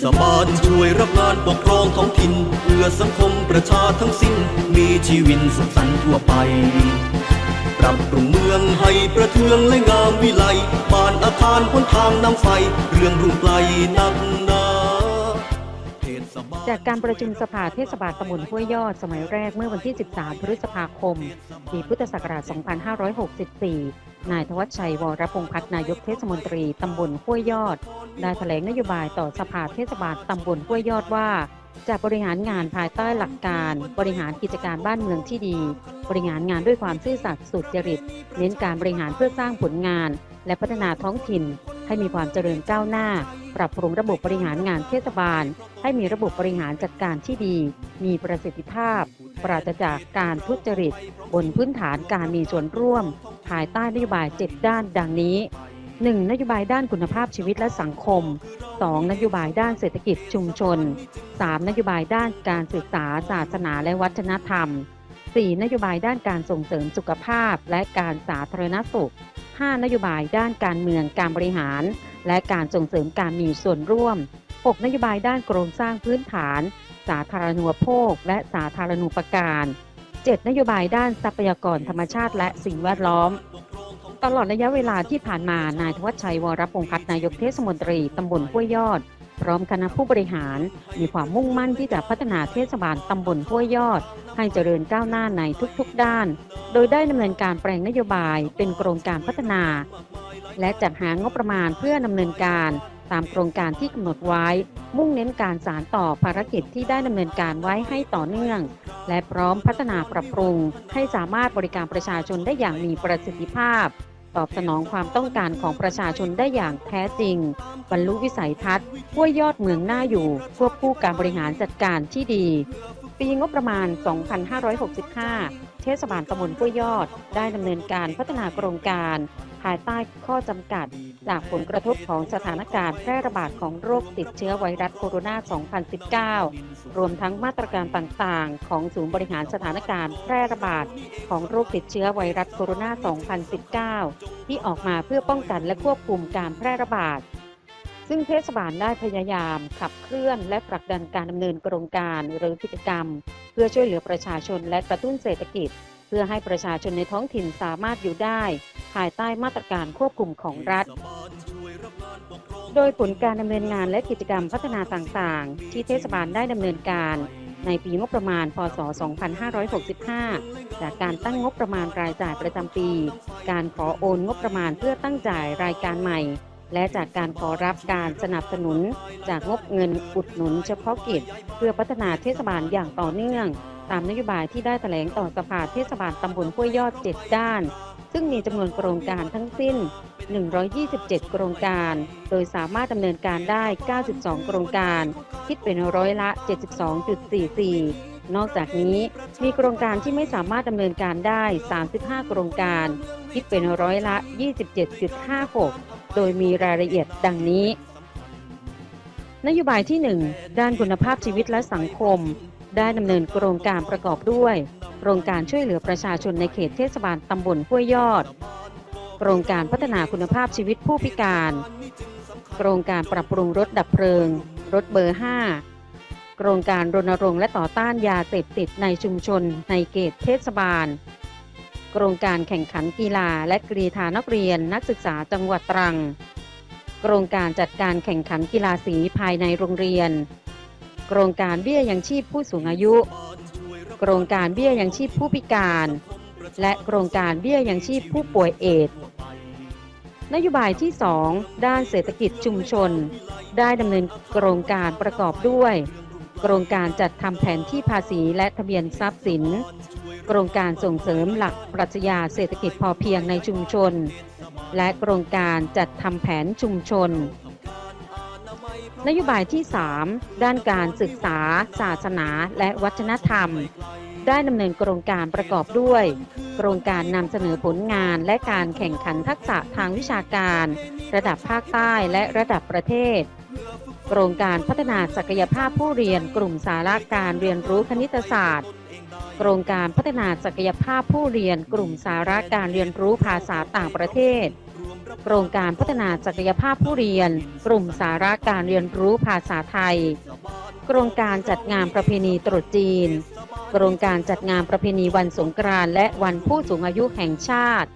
ศบาลช่วยรับงานปกครองท้องถิ่นเพื่อสังคมประชาทั้งสิ้น มีชีวิตสุขสันต์ทั่วไป ปรับปรุงเมืองให้ประเทืองและงามวิไลบ้านอาคารพ้นทางน้ำไฟ เรื่องรุ่งไกลนักนา จากการประชุมสภาเทศบาลตำบลห้วยยอดสมัยแรกเมื่อวันที่ 13 พฤษภาคม ปีพุทธศักราช 2564 นายธวัชชัยวรพงษ์พัฒน์นายกเทศมนตรีตำบลห้วยยอด ได้แถลงนโยบายต่อสภาเทศบาลตำบลห้วยยอดว่าจะบริหารงานภายใต้หลักการ บริหารกิจการบ้านเมืองที่ดี บริหารงานด้วยความซื่อสัตย์สุจริต เน้นการบริหารเพื่อสร้างผลงาน และพัฒนาท้องถิ่น ให้มีความเจริญก้าวหน้า ปรับปรุงระบบบริหารงานเทศบาล ให้มีระบบบริหารจัดการที่ดี มีประสิทธิภาพ ปราศจากการทุจริต บนพื้นฐานการมีส่วนร่วม ภายใต้นโยบาย 7 ด้านดังนี้ 1. นโยบายด้านคุณภาพชีวิตและสังคม 2. นโยบายด้านเศรษฐกิจชุมชน 3. นโยบายด้านการศึกษาศาสนาและวัฒนธรรม 4. นโยบายด้านการส่งเสริมสุขภาพและการสาธารณสุข 5. นโยบายด้านการเมืองการบริหาร และการส่งเสริมการมีส่วนร่วม 6. นโยบายด้านโครงสร้างพื้นฐาน สาธารณูปโภค และสาธารณูปการ 7. นโยบายด้านทรัพยากรธรรมชาติ และสิ่งแวดล้อม ตลอดระยะเวลาที่ผ่านมานายธวัชชัยวรพงษ์พัฒนายกเทศมนตรีตำบลห้วยยอด พร้อมคณะผู้บริหาร มีความมุ่งมั่นที่จะพัฒนาเทศบาลตำบลห้วยยอด ให้เจริญก้าวหน้าในทุกๆด้าน โดยได้ดำเนินการแปลงนโยบายเป็นโครงการพัฒนา และจัดหางบประมาณเพื่อดำเนินการตามโครงการที่กำหนดไว้ มุ่งเน้นการสานต่อภารกิจที่ได้ดำเนินการไว้ให้ต่อเนื่อง และพร้อมพัฒนาปรับปรุง ให้สามารถบริการประชาชนได้อย่างมีประสิทธิภาพ ตอบสนองความต้องการของประชาชนได้อย่างแท้จริง บรรลุวิสัยทัศน์ห้วยยอดเมืองหน้าอยู่ควบคู่การบริหารจัดการที่ดี ปีงบประมาณ 2565 เทศบาลตำบลห้วยยอด ได้ดำเนินการพัฒนาโครงการ ภายใต้ข้อจำกัด จากผลกระทบของสถานการณ์แพร่ระบาดของโรคติดเชื้อไวรัสโคโรนา 2019 รวมทั้งมาตรการต่างๆ ของศูนย์บริหารสถานการณ์แพร่ระบาดของโรคติดเชื้อไวรัสโคโรนา 2019 ที่ออกมาเพื่อป้องกันและควบคุมการแพร่ระบาด ซึ่งเทศบาลได้พยายามขับเคลื่อนและผลักดันการดำเนินโครงการหรือกิจกรรม เพื่อช่วยเหลือประชาชนและกระตุ้นเศรษฐกิจ เพื่อให้ประชาชนในท้องถิ่นสามารถอยู่ได้ ภายใต้มาตรการควบคุมของรัฐ โดยผลการดำเนินงานและกิจกรรมพัฒนาต่างๆ ที่เทศบาลได้ดำเนินการในปีงบประมาณ พศ 2565 จากการตั้งงบประมาณรายจ่ายประจำปี การขอโอนงบประมาณเพื่อตั้งจ่ายรายการใหม่ และจากการขอรับการสนับสนุน จากงบเงินอุดหนุนเฉพาะกิจ เพื่อพัฒนาเทศบาลอย่างต่อเนื่อง ตามนโยบายที่ได้แถลงต่อสภาเทศบาลตำบลห้วยยอด 7 ด้าน ซึ่งมีจำนวนโครงการทั้งสิ้น 127 โครงการ โดยสามารถดำเนินการได้ 92 โครงการ คิดเป็นร้อยละ 72.44นอกจากนี้มีโครงการที่ไม่สามารถดำเนินการได้ 35 โครงการ คิดเป็นร้อยละ 27.56 โดยมีรายละเอียดดังนี้ นโยบายที่ 1 ด้านคุณภาพชีวิตและสังคม ได้ดำเนินโครงการประกอบด้วย โครงการช่วยเหลือประชาชนในเขตเทศบาลตำบลห้วยยอด โครงการพัฒนาคุณภาพชีวิตผู้พิการ โครงการปรับปรุงรถดับเพลิง รถเบอร์ 5 โครงการรณรงค์และต่อต้านยาเสพติดในชุมชนในเขตเทศบาล โครงการแข่งขันกีฬาและกรีธานักเรียนนักศึกษาจังหวัดตรัง โครงการจัดการแข่งขันกีฬาสีภายในโรงเรียน โครงการเบี้ยยังชีพผู้สูงอายุ โครงการเบี้ยยังชีพผู้พิการ และโครงการเบี้ยยังชีพผู้ป่วยเอดส์นโยบายที่ 2 ด้านเศรษฐกิจชุมชน ได้ดำเนินโครงการประกอบด้วย โครงการจัดทำแผนที่ภาษีและทะเบียนทรัพย์สิน โครงการส่งเสริมหลักปรัชญาเศรษฐกิจพอเพียงในชุมชน และโครงการจัดทำแผนชุมชน นโยบายที่ 3 ด้านการศึกษา ศาสนาและวัฒนธรรม ได้ดำเนินโครงการประกอบด้วย โครงการนำเสนอผลงานและการแข่งขันทักษะทางวิชาการ ระดับภาคใต้และระดับประเทศ โครงการพัฒนาศักยภาพผู้เรียนกลุ่มสาระการเรียนรู้คณิตศาสตร์ โครงการพัฒนาศักยภาพผู้เรียนกลุ่มสาระการเรียนรู้ภาษาต่างประเทศ โครงการพัฒนาศักยภาพผู้เรียน กลุ่มสาระการเรียนรู้ภาษาไทย โครงการจัดงานประเพณีตรุษจีน โครงการจัดงานประเพณีวันสงกรานต์และวันผู้สูงอายุแห่งชาติ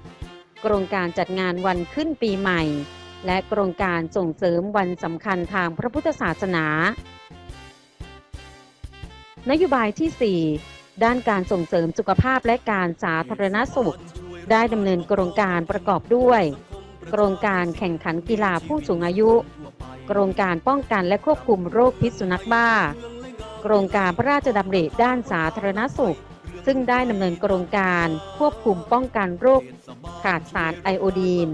โครงการจัดงานวันขึ้นปีใหม่ และโครงการส่งเสริมวันสำคัญทางพระพุทธศาสนา นโยบายที่ 4 ด้านการส่งเสริมสุขภาพและการสาธารณสุข ได้ดำเนินโครงการประกอบด้วย โครงการแข่งขันกีฬาผู้สูงอายุ โครงการป้องกันและควบคุมโรคพิษสุนัขบ้า โครงการพระราชดำริด้านสาธารณสุขซึ่งได้ดำเนินโครงการควบคุมป้องกันโรคขาดสารไอโอดีน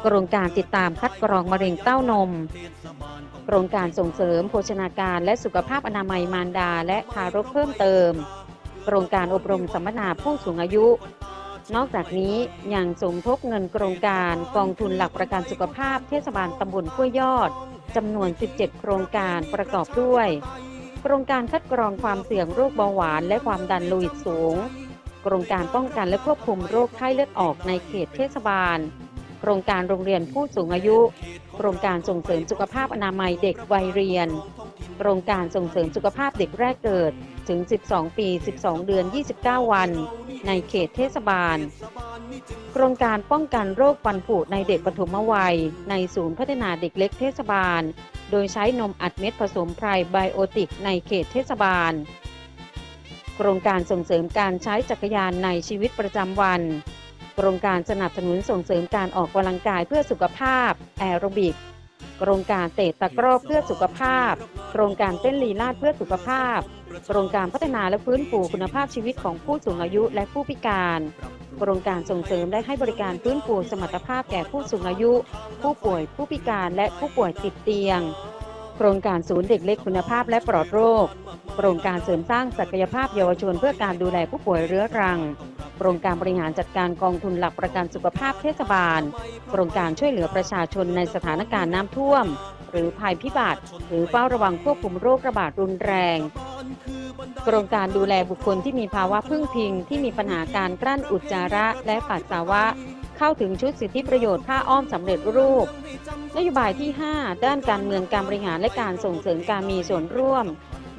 โครงการติดตามคัดกรองมะเร็งเต้านม โครงการส่งเสริมโภชนาการและสุขภาพอนามัยมารดาและทารกเพิ่มเติม โครงการอบรมสัมมนาผู้สูงอายุ นอกจากนี้ยังสมทบเงินโครงการกองทุนหลักประกันสุขภาพเทศบาลตำบลห้วยยอดจำนวน 17 โครงการประกอบด้วย โครงการคัดกรองความเสี่ยงโรคเบาหวานและความดันโลหิตสูง โครงการป้องกันและควบคุมโรคไข้เลือดออกในเขตเทศบาล โครงการโรงเรียนผู้สูงอายุ โครงการส่งเสริมสุขภาพอนามัยเด็กวัยเรียน โครงการส่งเสริมสุขภาพเด็กแรกเกิดถึง 12 ปี 12 เดือน 29 วัน ในเขตเทศบาล โครงการป้องกันโรคฟันผุในเด็กปฐมวัย ในศูนย์พัฒนาเด็กเล็กเทศบาล โดยใช้นมอัดเม็ดผสมไพรไบโอติกในเขตเทศบาล โครงการส่งเสริมการใช้จักรยานในชีวิตประจำวัน โครงการสนับสนุนส่งเสริมการออกกำลังกายเพื่อสุขภาพ แอโรบิกโครงการเตะตะกร้อเพื่อสุขภาพ โครงการเต้นลีลาดเพื่อสุขภาพ โครงการพัฒนาและฟื้นฟูคุณภาพชีวิตของผู้สูงอายุและผู้พิการ โครงการส่งเสริมและให้บริการฟื้นฟูสมรรถภาพแก่ผู้สูงอายุ ผู้ป่วยผู้พิการและผู้ป่วยติดเตียง โครงการศูนย์เด็กเล็กคุณภาพและปลอดโรค โครงการเสริมสร้างศักยภาพเยาวชนเพื่อการดูแลผู้ป่วยเรื้อรัง โครงการบริหารจัดการกองทุนหลักประกันสุขภาพเทศบาล โครงการช่วยเหลือประชาชนในสถานการณ์น้ำท่วม หรือภัยพิบัติ หรือเฝ้าระวังควบคุมโรคระบาดรุนแรง โครงการดูแลบุคคลที่มีภาวะพึ่งพิง ที่มีปัญหาการกลั้นอุจจาระและปัสสาวะ เข้าถึงชุดสิทธิประโยชน์ผ้าอ้อมสำเร็จรูป นโยบายที่ 5 ด้านการเมืองการบริหารและการส่งเสริมการมีส่วนร่วม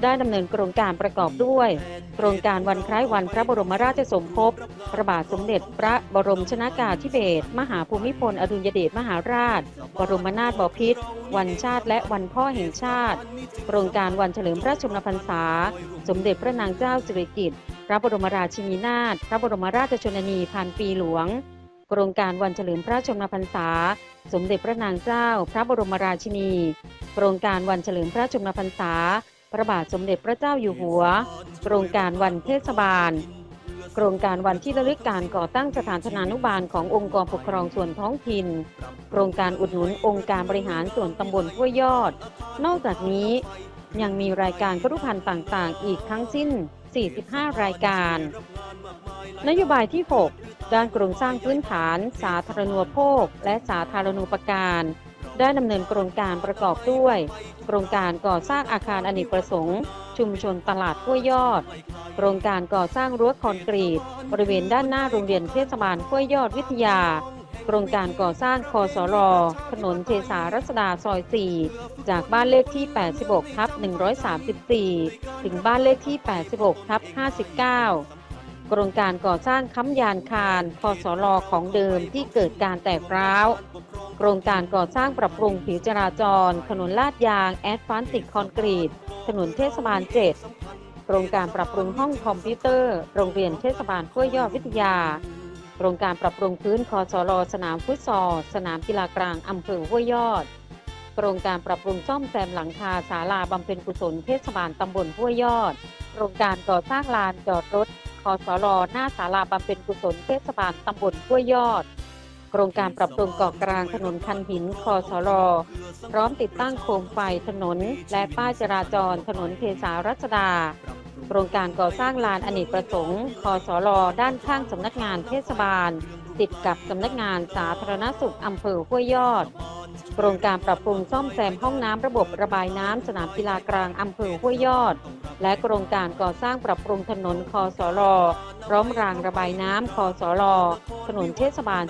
ได้ดำเนินโครงการประกอบด้วย โครงการวันคล้ายวันพระบรมราชสมภพพระบาทสมเด็จพระบรมชนากาธิเบศรมหาภูมิพลอดุลยเดชมหาราช บรมนาถบพิตรวันชาติและวันพ่อแห่งชาติ โครงการวันเฉลิมพระชนมพรรษา สมเด็จพระนางเจ้าสิริกิติ์พระบรมราชินีนาถพระบรมราชชนนีพันปีหลวง โครงการวันเฉลิมพระชนมพรรษา สมเด็จพระนางเจ้า พระบรมราชินี โครงการวันเฉลิมพระชนมพรรษา พระบาทสมเด็จพระเจ้าอยู่หัว โครงการวันเทศบาล โครงการวันที่ระลึกการก่อตั้งสถานธนานุบาลขององค์กรปกครองส่วนท้องถิ่น โครงการอุดหนุนองค์การบริหารส่วนตำบลห้วยยอด นอกจากนี้ยังมีรายการครุพันธ์ต่างๆ อีกทั้งสิ้น 45 รายการ นโยบายที่ 6 ด้านโครงสร้างพื้นฐาน สาธารณูปโภค และสาธารณูปการ ได้ดำเนินโครงการประกอบด้วย โครงการก่อสร้างอาคารอเนกประสงค์ ชุมชนตลาดห้วยยอด โครงการก่อสร้างรั้วคอนกรีต บริเวณด้านหน้าโรงเรียนเทศบาลห้วยยอดวิทยา โครงการก่อสร้างคอสรถนนเทสารัศดาซอย 4 จากบ้านเลขที่ 86ทับ134 ถึงบ้านเลขที่ 86ทับ59 โครงการก่อสร้างค้ำยานคารคอสรของเดิมที่เกิดการแตกร้าว โครงการก่อสร้างปรับปรุงผิวจราจร ถนนลาดยางแอดฟานติกคอนกรีต ถนนเทศบาล7โครงการปรับปรุงห้องคอมพิวเตอร์ โรงเรียนเทศบาลห้วยยอดวิทยา โครงการปรับปรุงพื้นคอสรสนามฟุตซอลสนามกีฬากลางอำเภอห้วยยอด โครงการปรับปรุงซ่อมแซมหลังคาศาลาบำเพ็ญกุศลเทศบาลตำบลห้วยยอด โครงการก่อสร้างลานจอดรถ คอสรหน้าศาลาบำเพ็ญกุศลเทศบาลตำบลห้วยยอด โครงการปรับปรุงเกาะกลางถนนคันหินคอสรพร้อมติดตั้งโคมไฟถนน และป้ายจราจรถนนเทสารัชดา โครงการก่อสร้างลานอเนกประสงค์คอสรด้านข้างสำนักงานเทศบาล ติดกับสำนักงานสาธารณสุขอำเภอห้วยยอด โครงการปรับปรุงซ่อมแซมห้องน้ำระบบระบายน้ำสนามกีฬากลางอำเภอห้วยยอด และโครงการก่อสร้างปรับปรุงถนนคอสรอพร้อมรางระบายน้ำคอสรอถนนเทศบาล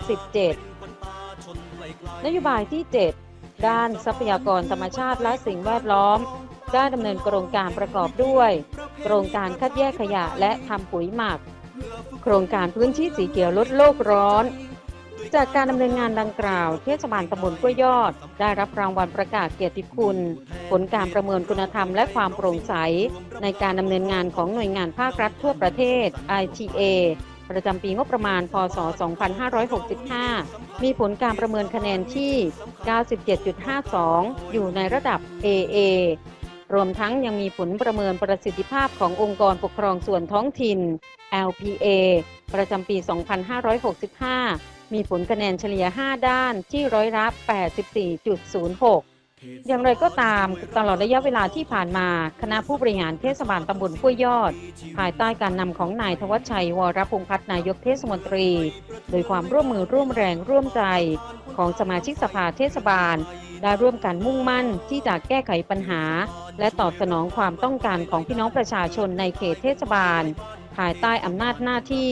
17 นโยบายที่ 7 ด้านทรัพยากรธรรมชาติและสิ่งแวดล้อม ได้ดำเนินโครงการประกอบด้วย โครงการคัดแยกขยะและทำปุ๋ยหมัก โครงการพื้นที่สีเขียวลดโลกร้อน จากการดำเนินงานดังกล่าว เทศบาลตำบลกล้วยยอด ได้รับรางวัลประกาศเกียรติคุณ ผลการประเมินคุณธรรมและความโปร่งใส ในการดำเนินงานของหน่วยงานภาครัฐทั่วประเทศ ITA ประจำปีงบประมาณ พศ 2565 มีผลการประเมินคะแนนที่ 97.52 อยู่ในระดับ AA รวมทั้งยังมีผลประเมินประสิทธิภาพขององค์กรปกครองส่วนท้องถิ่น LPA ประจำปี 2565 มีผลคะแนนเฉลี่ย 5 ด้านที่ร้อยละ 84.06 อย่างไรก็ตามตลอดระยะเวลาที่ผ่านมาคณะผู้บริหารเทศบาลตำบลกล้วยยอด ภายใต้การนำของนายธวัชชัยวรพงษ์พัฒนายกเทศมนตรี โดยความร่วมมือร่วมแรงร่วมใจของสมาชิกสภาเทศบาล ได้ร่วมกันมุ่งมั่นที่จะแก้ไขปัญหา และตอบสนองความต้องการของพี่น้องประชาชนในเขตเทศบาล ภายใต้อำนาจหน้าที่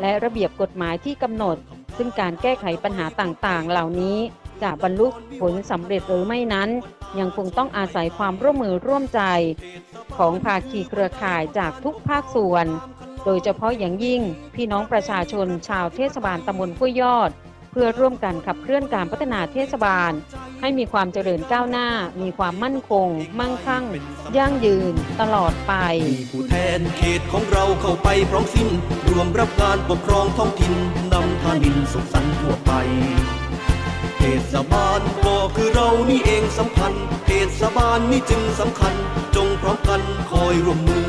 และระเบียบกฎหมายที่กำหนด ซึ่งการแก้ไขปัญหาต่างๆ เหล่านี้จะบรรลุผลสำเร็จหรือไม่นั้น ยังคงต้องอาศัยความร่วมมือร่วมใจ ของภาคีเครือข่ายจากทุกภาคส่วน โดยเฉพาะอย่างยิ่งพี่น้องประชาชนชาวเทศบาลตำบลห้วยยอด เพื่อร่วมกันขับเคลื่อนการพัฒนาเทศบาล ให้มีความเจริญก้าวหน้า มีความมั่นคง มั่งคั่ง ยั่งยืน ตลอดไปมีผู้แทนเขตของเราเข้าไปพร้อมสิ้น รวมรับการปกครองท้องถิ่นนำทานินสุขสันต์ทั่วไปเทศบาลก็คือเรานี่เองสำคัญเทศบาลนี่จึงสำคัญ จงพร้อมกันคอยร่วมมือ